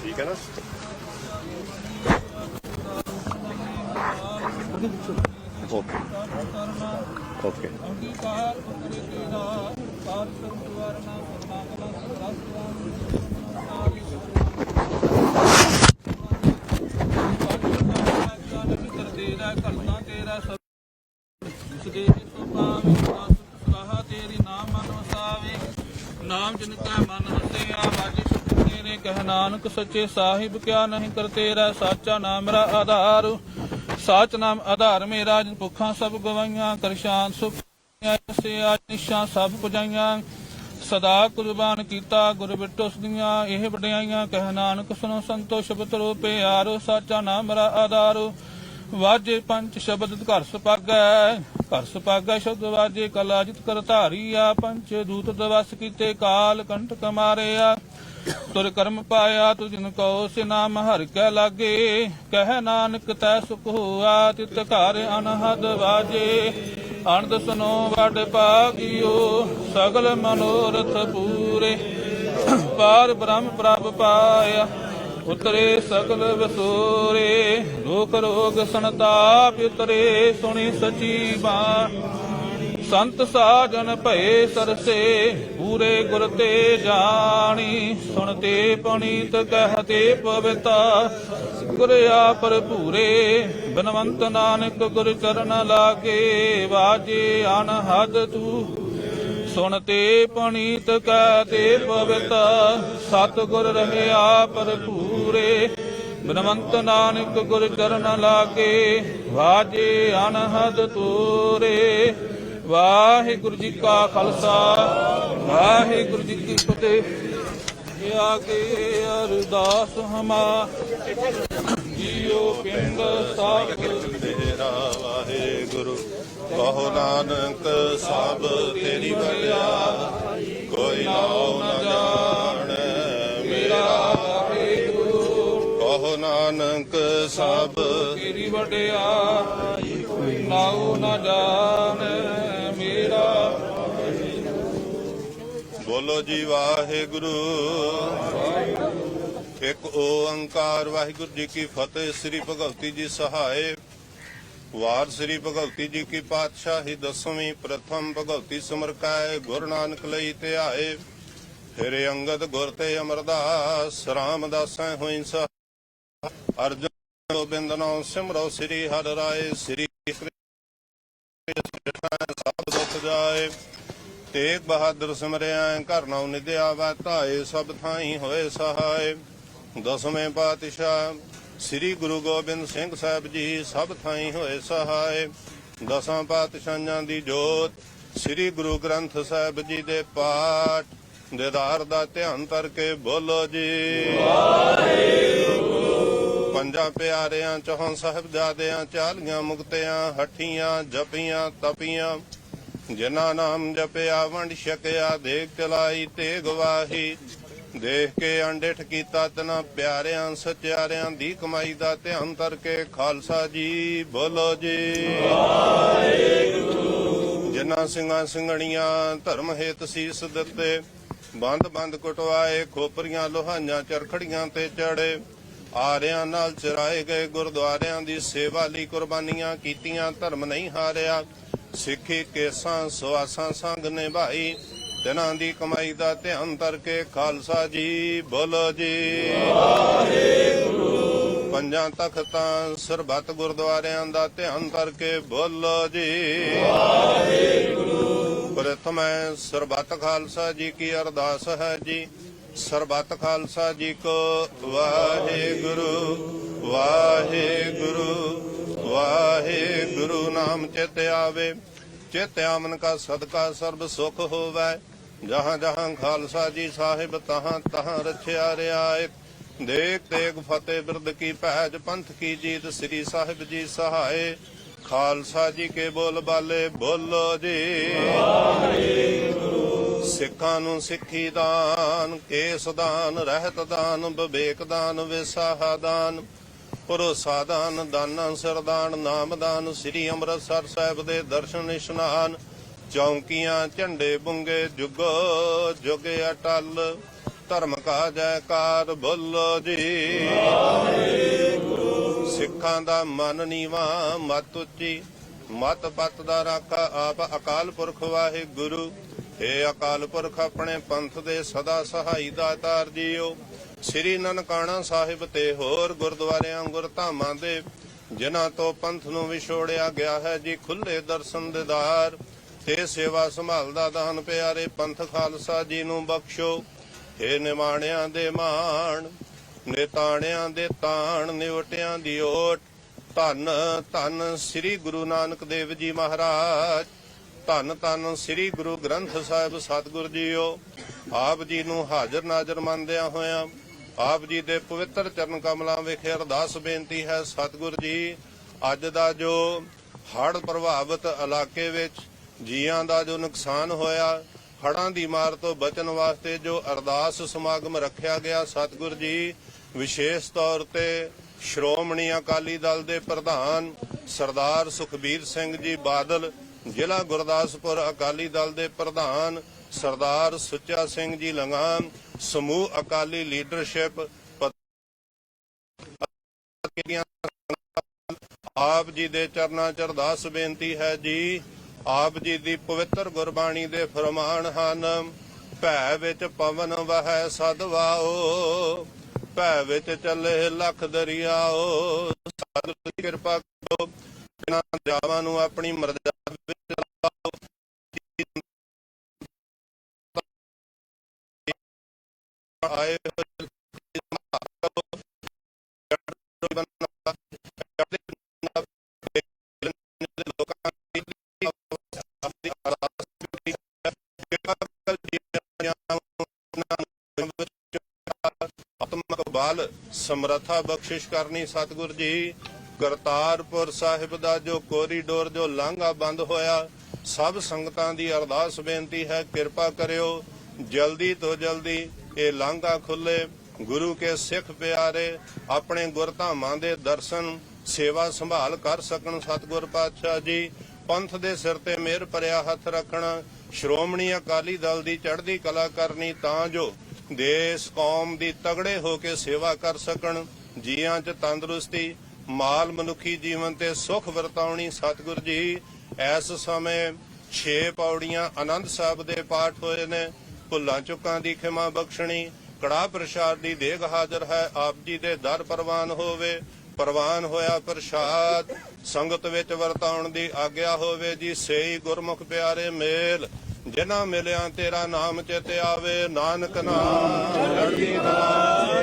ਠੀਕ ਹੈ ਨਾ ਓਕੇ ਓਕੇ ਅੰਗੀਕਾਰ ਪੁੱਤਰੇ ਤੇਰਾ ਪਾਰ ਸੰਤਵਰਨਾ ਨਾਮ ਮਨ ਮਨ ਵਸਿਆ ਬਾਜੀ ਸੁਖ ਤੇਰੇ, ਕਹਿ ਨਾਨਕ ਸੱਚੇ ਸਾਹਿਬ, ਕਿਆ ਨਹੀਂ ਕਰ ਤੇਰਾ, ਸਾਚਾ ਨਾਮ ਮੇਰਾ ਆਧਾਰ। ਸਾਚ ਨਾਮ ਆਧਾਰ ਮੇਰਾ, ਜਿਨ ਭੁੱਖਾਂ ਸਭ ਗਵਾਈਆਂ ਕਰਸ਼ਾਨ ਸ਼ਾਂਤ ਸੁਖ ਸੇ ਆਜ ਨਿਸ਼ਾ ਸਭ ਪੁਜਾਈਆਂ। ਸਦਾ ਕੁਰਬਾਨ ਕੀਤਾ ਗੁਰ ਬਿਟੋ ਸਦੀਆਂ ਇਹ ਵਡਿਆਈਆਂ ਕਹਿ ਨਾਨਕ ਸੁਨੋ ਸੰਤੋ ਸ਼ਬਦ ਰੂਪੇ ਆਰੋ ਸਾਚਾ ਨਾਮ ਮੇਰਾ ਆਧਾਰ। ਵਾਜੇ ਪੰਜ ਸ਼ਬਦ ਘਰ ਸੁਪਾਗੈ ਘਰ ਸੁਪਾਗੈ ਸ਼ਬਦ ਵਾਜੇ ਕਲਾ ਜਿਤ ਕਰ ਧਾਰੀਆ। ਪੰਜ ਦੂਤ ਦਵਸ ਕੀਤੇ ਕਾਲ ਕੰਠ ਕਮਾਰਿਆ। ਤੁਰ ਕਰਮ ਪਾਇਆ ਤੁ ਜਿਨ ਕੋ ਸੇ ਨਾਮ ਹਰਿ ਕੈ ਲਾਗੇ। ਕਹਿ ਨਾਨਕ ਤੈ ਸੁਖ ਹੋਆ, ਤਿਤ ਘਰ ਅਨਹਦ ਵਾਜੇ। ਅਨੰਦ ਸੁਨੋ ਵਡ ਪਾਗਿਓ ਸਗਲ ਮਨੋਰਥ ਪੂਰੇ। ਪਾਰ ਬ੍ਰਹਮ ਪ੍ਰਭ ਪਾਇਆ, ਉਤਰੇ ਸਗਲ ਵਸੂਰੇ। ਲੋਕ ਰੋਗ ਸੰਤਾਪ ਉਤਰੇ, ਸੁਣੀ ਸਚੀ ਬਾਣੀ। ਸੰਤ ਸਾਜਨ ਭਏ ਸਰਸੇ, ਪੂਰੇ ਗੁਰ ਤੇ ਜਾਣੀ ਸੁਣਤੇ ਪਣੀਤ ਕਹਤੇ ਪਵਿੱਤਾ। ਗੁਰ ਆਪਰ ਭੂਰੇ ਬਨਵੰਤ ਨਾਨਕ ਗੁਰ ਚਰਨ ਲਾਗੇ, ਵਾਜੇ ਅਨਹਦ ਤੂ। ਸੁਣਤੇ ਪਣੀਤ ਕਹਤੇ ਪਵਿਤਾ ਸਤ ਗੁਰ ਰਹਿਆ ਭਰਪੂਰੇ। ਬਨਵੰਤ ਨਾਨਕ ਗੁਰ ਚਰਨ ਲਾਗੇ, ਵਾਜੇ ਅਨਹਦ ਤੂਰੇ। ਵਾਹਿਗੁਰੂ ਜੀ ਕਾ ਖਾਲਸਾ ਵਾਹਿਗੁਰੂ ਜੀ ਕੀ ਫਤਿਹ। ਇਹ ਆਗੇ ਅਰਦਾਸ ਹਮਾ। ਜੀਓ ਪਿੰਡ ਸਾਹਿਬ। ਤੇਰਾ ਵਾਹਿਗੁਰੂ ਕਹੋ ਨਾਨਕ ਸਭ ਤੇਰੀ ਵਡਿਆ ਕੋਈ ਨਾਉ ਨਾ ਜਾਣ ਮੇਰਾ। ਕਹੋ ਨਾਨਕ ਸਭ ਤੇਰੀ ਵਡਿਆਈ ਨਾਉ ਨਾ ਜਾਣ। ਬੋਲੋ ਜੀ ਵਾਹਿਗੁਰੂ। ਇੱਕ ਓੰਕਾਰ ਵਾਹਿਗੁਰੂ ਜੀ ਕੀ ਫਤਿਹ, ਸ੍ਰੀ ਭਗਵਤੀ ਜੀ ਸਹਾਏ। ਵਾਰ ਸ੍ਰੀ ਭਗਵਤੀ ਜੀ ਕੀ ਪਾਤਸ਼ਾਹੀ, ਦਸਵੀਂ ਪ੍ਰਥਮ ਭਗਵਤੀ ਸਿਮਰ ਗੁਰੂ ਨਾਨਕ ਲਈ ਧਿਆਏ ਫਿਰ ਅੰਗਦ ਗੁਰ ਤੇ ਅਮਰਦਾਸ, ਰਾਮਦਾਸੈ ਹੋਇ ਸਾ ਅਰਜਨ ਗੋਬਿੰਦ ਨਾਮ ਸਿਮਰੋ ਸ੍ਰੀ ਹਰਿ ਰਾਏ, ਸ੍ਰੀ ਕ੍ਰਿਸ਼ਨ ਸਭ ਦੁਖ ਜਾਏ। ਤੇਗ ਬਹਾਦਰ ਸਿਮਰਿਆ ਘਰ ਨਾਉ ਨਿਦਿਆ ਵਾ ਧਾਏ ਸਭ ਥਾਈ ਹੋਏ ਸਹਾਏ। ਦਸਵੇਂ ਪਾਤਸ਼ਾਹ ਸ੍ਰੀ ਗੁਰੂ ਗੋਬਿੰਦ ਸਿੰਘ ਸਾਹਿਬ ਜੀ ਸਭ ਥਾਈ ਹੋਏ ਸਹਾਏ। ਦਸਾਂ ਪਾਤਸ਼ਾਹਾਂ ਦੀ ਜੋਤ ਸ੍ਰੀ ਗੁਰੂ ਗ੍ਰੰਥ ਸਾਹਿਬ ਜੀ ਦੇ ਪਾਠ। ਦੇਦਾਰ ਦਾ ਧਿਆਨ ਕਰਕੇ ਬੋਲੋ ਜੀ। ਪੰਜਾਂ ਪਿਆਰਿਆਂ, ਚੌਹਾਂ ਸਾਹਿਬਜ਼ਾਦਿਆਂ, ਚਾਲੀਆਂ ਮੁਕਤਿਆਂ, ਹੱਠੀਆਂ, ਜਪੀਆਂ, ਤਪੀਆਂ ਜਿਨ੍ਹਾਂ ਨਾਮ ਜਪਿਆ ਵੰਡ ਛਕਿਆ, ਦੇਖ ਚਲਾਈ ਤੇ ਗਵਾਹੀ ਦੇਖ ਕੇ ਅੰਡਿਠ ਕੀਤਾ ਤਨਾ ਪਿਆਰਿਆਂ, ਸਚਿਆਰਿਆਂ ਦੀ ਕਮਾਈ ਦਾ ਧਿਆਨ ਕਰਕੇ ਖਾਲਸਾ ਜੀ, ਬੋਲੋ ਜੀ। ਜਿਨ੍ਹਾਂ ਸਿੰਘਾਂ ਸਿੰਘਣੀਆਂ ਧਰਮ ਹੇਤ ਸੀਸ ਦਿੱਤੇ, ਬੰਦ ਬੰਦ ਕਟਵਾਏ, ਖੋਪਰੀਆਂ ਲੋਹਾਈਆਂ ਚਰਖੜੀਆਂ ਤੇ ਚੜੇ। ਆਰਿਆਂ ਨਾਲ ਚਰਾਏ ਗਏ ਗੁਰਦੁਆਰਿਆਂ ਦੀ ਸੇਵਾ ਲਈ ਕੁਰਬਾਨੀਆਂ ਕੀਤੀਆਂ, ਧਰਮ ਨਹੀਂ ਹਾਰਿਆ। ਸਿੱਖੀ ਕੇਸਾਂ, ਸਵਾਸਾਂ ਸੰਗ ਨਿਭਾਈ ਤਿਨਾਂ ਦੀ ਕਮਾਈ ਦਾ ਧਿਆਨ ਕਰਕੇ ਖਾਲਸਾ ਜੀ, ਬੋਲੋ ਜੀ। ਪੰਜਾਂ ਤਖਤਾਂ, ਸਰਬੱਤ ਗੁਰਦੁਆਰਿਆਂ ਦਾ ਧਿਆਨ ਕਰਕੇ ਬੋਲੋ ਜੀ। ਪ੍ਰਥਮ ਹੈ, ਸਰਬੱਤ ਖਾਲਸਾ ਜੀ ਕੀ ਅਰਦਾਸ ਹੈ ਜੀ। ਸਰਬੱਤ ਖਾਲਸਾ ਜੀ ਕੋ ਵਾਹਿਗੁਰੂ ਵਾਹਿਗੁਰੂ। ਗੁਰੂ ਨਾਮ ਚਿਤ ਆਵੇ, ਚਿਤ ਆਮਨ ਕਾ ਸਦਕਾ ਸਰਬ ਸੁਖ ਹੋਵੇ। ਜਹਾਂ ਜਹਾਂ ਖਾਲਸਾ ਜੀ ਸਾਹਿਬ ਤਹਾਂ ਤਹਾਂ ਰਛਿਆ ਰਿਆਇ ਦੇਖ ਤੇਗ ਫਤਿਹ ਬਿਰਦ ਕੀ ਭੈਜ ਪੰਥ ਕੀ ਜੀਤ ਸ੍ਰੀ ਸਾਹਿਬ ਜੀ ਸਹਾਏ। ਖਾਲਸਾ ਜੀ ਕੇ ਬੋਲ ਬਾਲੇ, ਬੋਲੋ ਜੀ। ਸਿੱਖਾਂ ਨੂੰ ਸਿੱਖੀ ਦਾਨ, ਕੇਸ ਦਾਨ, ਰਹਿਤ ਦਾਨ, ਵਿਵੇਕ ਦਾਨ, ਵਿਸਾਹਾ ਦਾਨ। ਭਰੋਸਾ ਦਾਨ ਦਾਨਾਂ, ਸਰਦਾਨ, ਨਾਮਦਾਨ, ਸ੍ਰੀ ਅੰਮ੍ਰਿਤਸਰ ਸਾਹਿਬ ਦੇ ਦਰਸ਼ਨ, ਇਸ਼ਨਾਨ, ਚੌਂਕੀਆਂ, ਝੰਡੇ ਬੁੰਗੇ, ਜੁਗੋ, ਜੁਗ ਅਟਲ, ਧਰਮ ਕਾ ਜੈਕਾਰ, ਬੋਲੋ ਜੀ। ਸਿੱਖਾਂ ਦਾ ਮਨ ਨੀਵਾ, ਮਤ ਉੱਚੀ, ਮਤ ਪਤ ਦਾ ਰਾਖਾ, ਆਪ ਅਕਾਲ ਪੁਰਖ ਵਾਹਿਗੁਰੂ। ਏ ਅਕਾਲ ਪੁਰਖ ਆਪਣੇ ਪੰਥ ਦੇ ਸਦਾ ਸਹਾਈ ਦਾਤਾਰ ਜੀਓ। ਸ੍ਰੀ ਨਨਕਾਣਾ ਸਾਹਿਬ ਤੇ ਹੋਰ ਗੁਰਦੁਆਰਿਆਂ ਗੁਰਧਾਮਾਂ ਦੇ, ਜਿਨ੍ਹਾਂ ਤੋਂ ਪੰਥ ਨੂੰ ਵਿਛੋੜਿਆ ਗਿਆ ਹੈ ਜੀ ਖੁੱਲੇ ਦਰਸ਼ਨ ਦਿਦਾਰ ਤੇ ਸੇਵਾ ਸੰਭਾਲ ਦਾ ਦਾਨ ਪਿਆਰੇ ਪੰਥ ਖਾਲਸਾ ਜੀ ਨੂੰ ਬਖਸ਼ੋ। ਏ ਨਿਮਾਣਿਆਂ ਦੇ ਮਾਣ, ਨਿਤਾਣਿਆਂ ਦੇ ਤਾਣ, ਨਿਵਟਿਆਂ ਦੀ ਓਟ। ਧੰਨ ਧੰਨ ਸ੍ਰੀ ਗੁਰੂ ਨਾਨਕ ਦੇਵ ਜੀ ਮਹਾਰਾਜ। ਧੰਨ ਧੰਨ ਸ੍ਰੀ ਗੁਰੂ ਗ੍ਰੰਥ ਸਾਹਿਬ ਸਤਿਗੁਰ ਜੀਓ। ਆਪ ਜੀ ਨੂੰ ਹਾਜ਼ਰ ਨਾਜ਼ਰ ਮੰਨਦਿਆਂ ਹੋਇਆਂ ਆਪ ਜੀ ਦੇ ਪਵਿੱਤਰ ਚਰਨ ਕਮਲਾਂ ਵਿਖੇ ਅਰਦਾਸ ਬੇਨਤੀ ਹੈ, ਸਤਿਗੁਰ ਜੀ, ਅੱਜ ਦਾ ਜੋ ਹੜ੍ਹ ਪ੍ਰਭਾਵਿਤ ਇਲਾਕੇ ਵਿੱਚ ਜੀਆਂ ਦਾ ਜੋ ਨੁਕਸਾਨ ਹੋਇਆ ਹੜਾਂ ਦੀ ਮਾਰ ਤੋਂ ਬਚਣ ਵਾਸਤੇ ਜੋ ਅਰਦਾਸ ਸਮਾਗਮ ਰੱਖਿਆ ਗਿਆ, ਸਤਿਗੁਰ ਜੀ, ਵਿਸ਼ੇਸ਼ ਤੌਰ ਤੇ ਸ਼੍ਰੋਮਣੀ ਅਕਾਲੀ ਦਲ ਦੇ ਪ੍ਰਧਾਨ ਸਰਦਾਰ ਸੁਖਬੀਰ ਸਿੰਘ ਜੀ ਬਾਦਲ ਜ਼ਿਲ੍ਹਾ ਗੁਰਦਾਸਪੁਰ ਅਕਾਲੀ ਦਲ ਦੇ ਪ੍ਰਧਾਨ ਸਰਦਾਰ ਸੁੱਚਾ ਸਿੰਘ ਜੀ ਲੰਗਾਮ ਸਮੂਹ ਅਕਾਲੀ ਲੀਡਰਸ਼ਿਪ ਆਪ ਜੀ ਦੇ ਚਰਨਾਂ ਚ ਅਰਦਾਸ ਬੇਨਤੀ ਹੈ ਜੀ। ਆਪ ਜੀ ਦੀ ਪਵਿੱਤਰ ਗੁਰਬਾਣੀ ਦੇ ਫਰਮਾਨ ਹਨ, ਭੈ ਵਿੱਚ ਪਵਨ ਵਹੈ ਸਦਵਾਓ ਭੈ ਵਿੱਚ ਚੱਲੇ ਲੱਖ ਦਰਿਆਓ ਸਾਧ ਕਿਰਪਾ ਕਰੋ। ਇਹਨਾਂ ਦਰਿਆਵਾਂ ਨੂੰ ਆਪਣੀ ਮਰਜ਼ਾ ਵਿੱਚ ਲਾਓ ਆਏ ਆਤਮਕ ਬਲ ਸਮਰੱਥਾ ਬਖਸ਼ਿਸ਼ ਕਰਨੀ ਸਤਿਗੁਰ ਜੀ। ਕਰਤਾਰਪੁਰ ਸਾਹਿਬ ਦਾ ਜੋ ਕੋਰੀਡੋਰ ਜੋ ਲਾਂਘਾ ਬੰਦ ਹੋਇਆ, ਸਭ ਸੰਗਤਾਂ ਦੀ ਅਰਦਾਸ ਬੇਨਤੀ ਹੈ, ਕਿਰਪਾ ਕਰਿਓ। ਜਲਦੀ ਤੋਂ ਜਲਦੀ ਇਹ ਲਾਂਘਾ ਖੁੱਲੇ। ਗੁਰੂ ਕੇ ਸਿੱਖ ਪਿਆਰੇ, ਆਪਣੇ ਗੁਰਧਾਮਾਂ ਦੇ ਦਰਸ਼ਨ, ਸੇਵਾ ਸੰਭਾਲ ਕਰ ਸਕਣ ਸਤਿਗੁਰ ਪਾਤਸ਼ਾਹ ਜੀ। ਪੰਥ ਦੇ ਸਿਰ ਤੇ ਮਿਹਰ ਭਰਿਆ ਹੱਥ ਰੱਖਣਾ। ਸ਼੍ਰੋਮਣੀ ਅਕਾਲੀ ਦਲ ਦੀ ਚੜ੍ਹਦੀ ਕਲਾ ਕਰਨੀ ਤਾਂ ਜੋ ਦੇਸ਼ ਕੌਮ ਦੀ ਤਗੜੇ ਹੋ ਕੇ ਸੇਵਾ ਕਰ ਸਕਣ। ਜੀਆਂ 'ਚ ਤੰਦਰੁਸਤੀ ਮਾਲ ਮਨੁੱਖੀ ਜੀਵਨ ਤੇ ਸੁਖ ਵਰਤਾਉਣੀ ਸਤਿਗੁਰ ਜੀ, ਇਸ ਸਮੇਂ 6 ਪੌੜੀਆਂ ਆਨੰਦ ਸਾਹਿਬ ਦੇ ਪਾਠ ਹੋਏ ਨੇ। ਭੁੱਲਾਂ ਚੁੱਕਾਂ ਦੀ ਖਿਮਾ ਬਖਸ਼ਣੀ ਕੜਾ ਪ੍ਰਸ਼ਾਦ ਦੀ ਦੇਗ ਹਾਜ਼ਰ ਹੈ, ਆਪ ਜੀ ਦੇ ਦਰ ਪ੍ਰਵਾਨ ਹੋਵੇ, ਪ੍ਰਵਾਨ ਹੋਇਆ ਪ੍ਰਸ਼ਾਦ। ਸੰਗਤ ਵਿੱਚ ਵਰਤਾਉਣ ਦੀ ਆਗਿਆ ਹੋਵੇ ਜੀ, ਸੇਈ ਗੁਰਮੁਖ ਪਿਆਰੇ ਮੇਲ। ਜਿਨ੍ਹਾਂ ਮਿਲਿਆ ਤੇਰਾ ਨਾਮ ਚਿਤੇ ਆਵੇ, ਨਾਨਕ ਨਾਮ। ਚੜ੍ਹਦੀ ਕਲਾ